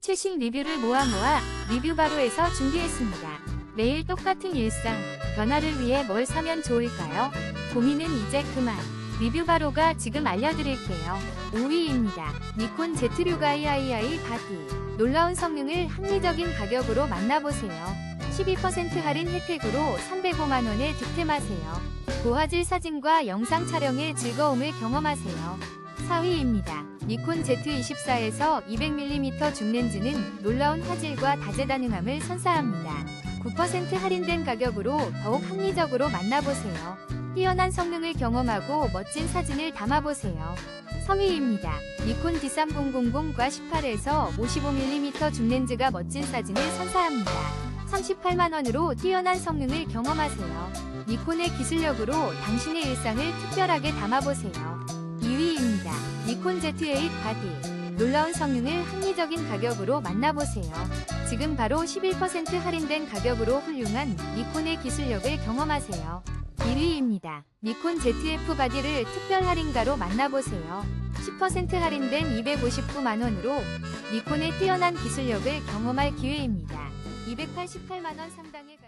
최신 리뷰를 모아 모아 리뷰 바로에서 준비했습니다. 매일 똑같은 일상, 변화를 위해 뭘 사면 좋을까요? 고민은 이제 그만. 리뷰 바로가 지금 알려드릴게요. 5위입니다. 니콘 제트류가이 II 바디. 놀라운 성능을 합리적인 가격으로 만나보세요. 12% 할인 혜택으로 305만원에 득템하세요. 고화질 사진과 영상 촬영의 즐거움을 경험하세요. 4위입니다. 니콘 Z24에서 200mm 줌렌즈는 놀라운 화질과 다재다능함을 선사합니다. 9% 할인된 가격으로 더욱 합리적으로 만나보세요. 뛰어난 성능을 경험하고 멋진 사진을 담아보세요. 3위입니다. 니콘 D3000과 18에서 55mm 줌렌즈가 멋진 사진을 선사합니다. 38만원으로 뛰어난 성능을 경험하세요. 니콘의 기술력으로 당신의 일상을 특별하게 담아보세요. 2위입니다. 니콘 Z8 바디. 놀라운 성능을 합리적인 가격으로 만나보세요. 지금 바로 11% 할인된 가격으로 훌륭한 니콘의 기술력을 경험하세요. 1위입니다. 니콘 ZF 바디를 특별 할인가로 만나보세요. 10% 할인된 259만원으로 니콘의 뛰어난 기술력을 경험할 기회입니다. 288만원 상당의